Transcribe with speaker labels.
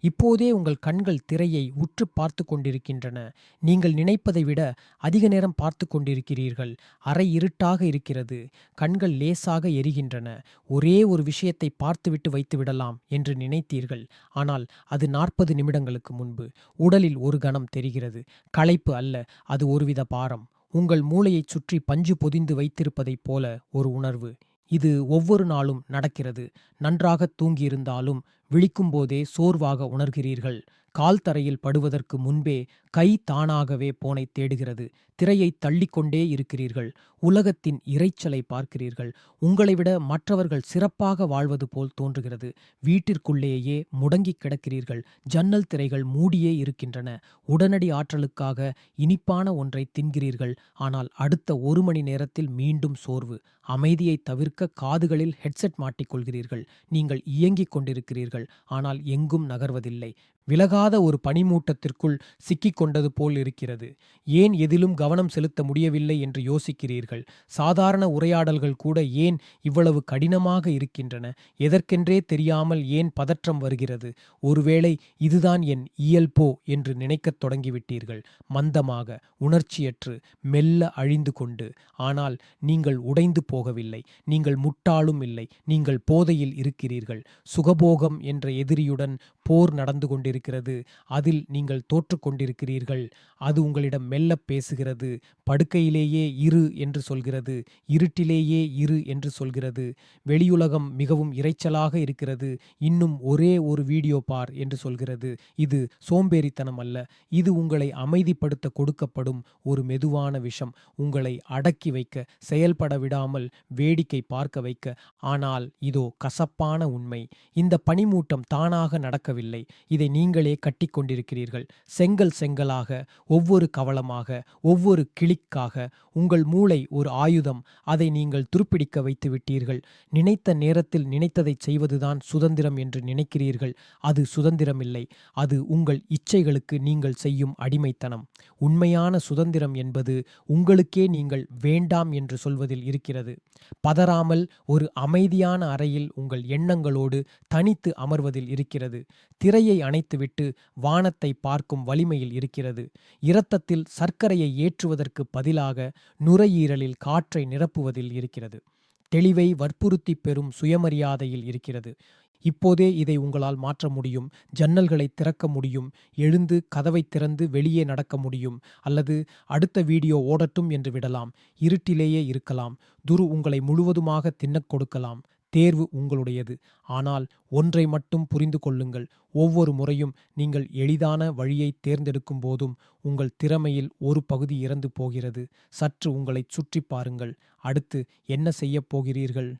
Speaker 1: இப்போதே உங்கள் கண்கள் திரையை உற்று பார்த்து கொண்டிருக்கின்றன. நீங்கள் நினைப்பதை விட அதிக நேரம் பார்த்து கொண்டிருக்கிறீர்கள். அரை இருட்டாக இருக்கிறது. கண்கள் லேசாக எரிகின்றன. ஒரே ஒரு விஷயத்தை பார்த்துவிட்டு வைத்துவிடலாம் என்று நினைத்தீர்கள். ஆனால் அது நாற்பது நிமிடங்களுக்கு முன்பு. உடலில் ஒரு கணம் தெரிகிறது. களைப்பு அல்ல அது ஒருவித பாரம். உங்கள் மூளையைச் சுற்றி பஞ்சு பொதிந்து வைத்திருப்பதைப் போல ஒரு உணர்வு. இது ஒவ்வொரு நாளும் நடக்கிறது. நன்றாக தூங்கியிருந்தாலும் விழிக்கும்போதே சோர்வாக உணர்கிறீர்கள். கால் தரையில் படுவதற்கு முன்பே கை தானாகவே போனை தேடுகிறது. திரையை தள்ளிக்கொண்டே இருக்கிறீர்கள். உலகத்தின் இரைச்சலை பார்க்கிறீர்கள். உங்களை விட மற்றவர்கள் சிறப்பாக வாழ்வது போல் தோன்றுகிறது. வீட்டிற்குள்ளேயே முடங்கிக் கிடக்கிறீர்கள். ஜன்னல் திரைகள் மூடியே இருக்கின்றன. உடனடி ஆற்றலுக்காக இனிப்பான ஒன்றை தின்கிறீர்கள். ஆனால் அடுத்த ஒரு மணி நேரத்தில் மீண்டும் சோர்வு. அமைதியை தவிர்க்க காதுகளில் ஹெட்செட் மாட்டிக்கொள்கிறீர்கள். நீங்கள் இயங்கிக் கொண்டிருக்கிறீர்கள். ஆனால் எங்கும் நகர்வதில்லை. விலகாத ஒரு பனிமூட்டத்திற்குள் சிக்கிக் கொண்டது போல் இருக்கிறது. ஏன் எதிலும் கவனம் செலுத்த முடியவில்லை என்று யோசிக்கிறீர்கள்? சாதாரண உரையாடல்கள் கூட ஏன் இவ்வளவு கடினமாக இருக்கின்றன? எதற்கென்றே தெரியாமல் ஏன் பதற்றம் வருகிறது? ஒருவேளை இதுதான் என் இயல்போ என்று நினைக்கத் தொடங்கிவிட்டீர்கள். மந்தமாக உணர்ச்சியற்று மெல்ல அழிந்து கொண்டு. ஆனால் நீங்கள் உடைந்து போகவில்லை. நீங்கள் முட்டாளும் இல்லை. நீங்கள் போதையில் இருக்கிறீர்கள். சுகபோகம் என்ற எதிரியுடன் போர் நடந்து கொண்டிருக்கிறது. அதில் நீங்கள் தோற்றுக்கொண்டிருக்கிறீர்கள் அது உங்களிடம் மெல்ல பேசுகிறது. படுக்கையிலேயே இரு என்று சொல்கிறது. இருட்டிலேயே இரு என்று சொல்கிறது. வெளியுலகம் மிகவும் இரைச்சலாக இருக்கிறது. இன்னும் ஒரே ஒரு வீடியோ பார் என்று சொல்கிறது. இது சோம்பேறித்தனம் அல்ல. இது உங்களை அமைதிப்படுத்த கொடுக்கப்படும் ஒரு மெதுவான விஷம். உங்களை அடக்கி வைக்க செயல்பட விடாமல் வேடிக்கை பார்க்க வைக்க. ஆனால் இதோ கசப்பான உண்மை. இந்த பனிமூட்டம் தானாக நடக்கவில்லை. இதை நீங்களே கட்டிக்கொண்டிருக்கிறீர்கள். செங்கல் செங்கலாக ஒவ்வொரு கவளமாக ஒவ்வொரு கிளிக்காக உங்கள் மூளை ஒரு ஆயுதம். அதை நீங்கள் துருப்பிடிக்க வைத்து விட்டீர்கள். நினைத்த நேரத்தில் நினைத்ததைச் செய்வதுதான் சுதந்திரம் என்று நினைக்கிறீர்கள். அது சுதந்திரமில்லை. அது உங்கள் இச்சைகளுக்கு நீங்கள் செய்யும் அடிமைத்தனம். உண்மையான சுதந்திரம் என்பது உங்களுக்கே நீங்கள் வேண்டாம் என்று சொல்வதில் இருக்கிறது. பதறாமல் ஒரு அமைதியான அறையில் உங்கள் எண்ணங்களோடு தனித்து அமர்வதில் இருக்கிறது. திரையை அணைத்துவிட்டு வானத்தை பார்க்கும் வலிமையில் இருக்கிறது. இரத்தத்தில் சர்க்கரையை ஏற்றுவதற்கு பதிலாக நுரையீரலில் காற்றை நிரப்புவதில் இருக்கிறது. தெளிவை வற்புறுத்தி பெறும் சுயமரியாதையில் இருக்கிறது. இப்போதே இதை உங்களால் மாற்ற முடியும். ஜன்னல்களை திறக்க முடியும். எழுந்து கதவை திறந்து வெளியே நடக்க முடியும். அல்லது அடுத்த வீடியோ ஓடட்டும் என்று விடலாம். இருட்டிலேயே இருக்கலாம். துரு உங்களை முழுவதுமாக தின்னக் கொடுக்கலாம். தேர்வு உங்களுடையது. ஆனால் ஒன்றை மட்டும் புரிந்து கொள்ளுங்கள். ஒவ்வொரு முறையும் நீங்கள் எளிதான வழியை தேர்ந்தெடுக்கும் போதும் உங்கள் திறமையில் ஒரு பகுதி இறந்து போகிறது. சற்று உங்களைச் சுற்றி பாருங்கள். அடுத்து என்ன செய்யப் போகிறீர்கள்?